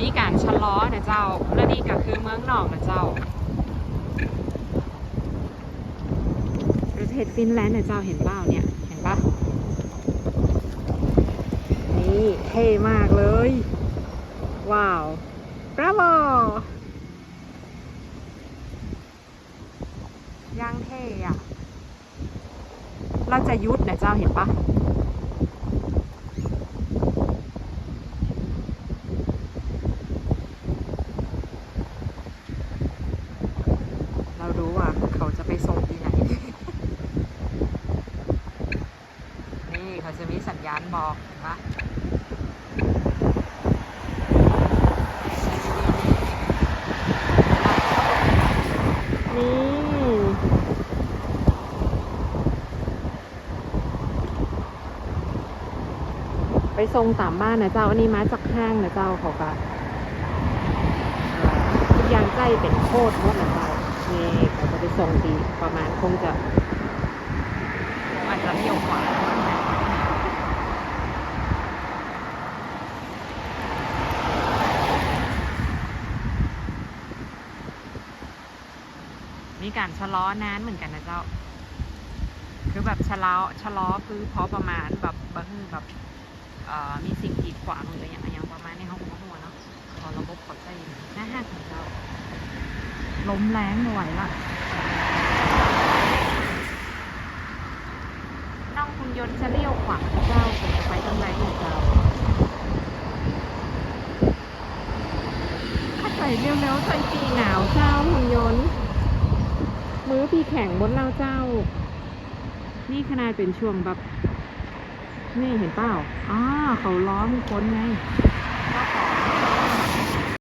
มีการชะลอนะเจ้า และนี่ก็คือเมืองนอกนะเจ้า ประเทศฟินแลนด์นะเจ้าเห็นเปล่าเนี่ย เห็นปะนี่เท่มากเลย ว้าวบราโวย่างเท่อะเราจะยุดนะเจ้าเห็นปะ เรารู้ว่าเขาจะ ไปส่งที่ไหน นี่เขาจะมีสัญญาณบอกนะนี่ไปส่งตามบ้านนะเจ้า อันนี้มาจากห้างนะเจ้าเขาก็ทุกอย่างใกล้เป็นโคตรหมดนะเจ้านี่ เขาจะไปส่งดีประมาณคงจะอาจจะเลี้ยวขวามีการชะลอนานเหมือนกันนะเจ้า คือแบบชะลอชะลอคือพอประมาณแบบบางแบบเอ่อมีสิ่งกีดขวางหรืออย่างอย่างประมาณนี้เขาคงหัวเนาะพอระบบเขาใจหน้าห้างของเราล้มแรงไม่ไหวละ น้องคุณยนต์จะเลี้ยวขวาเจ้าผมจะไปทางไหนของเจ้าถ้าใส่เร็วๆใส่ปีหนาวเจ้าหุ่นยนต์ มือปีแข็งบนเราเจ้า นี่ขนาดเป็นช่วงแบบ นี่เห็นเปล่าอ่าเขาล้อมคนไง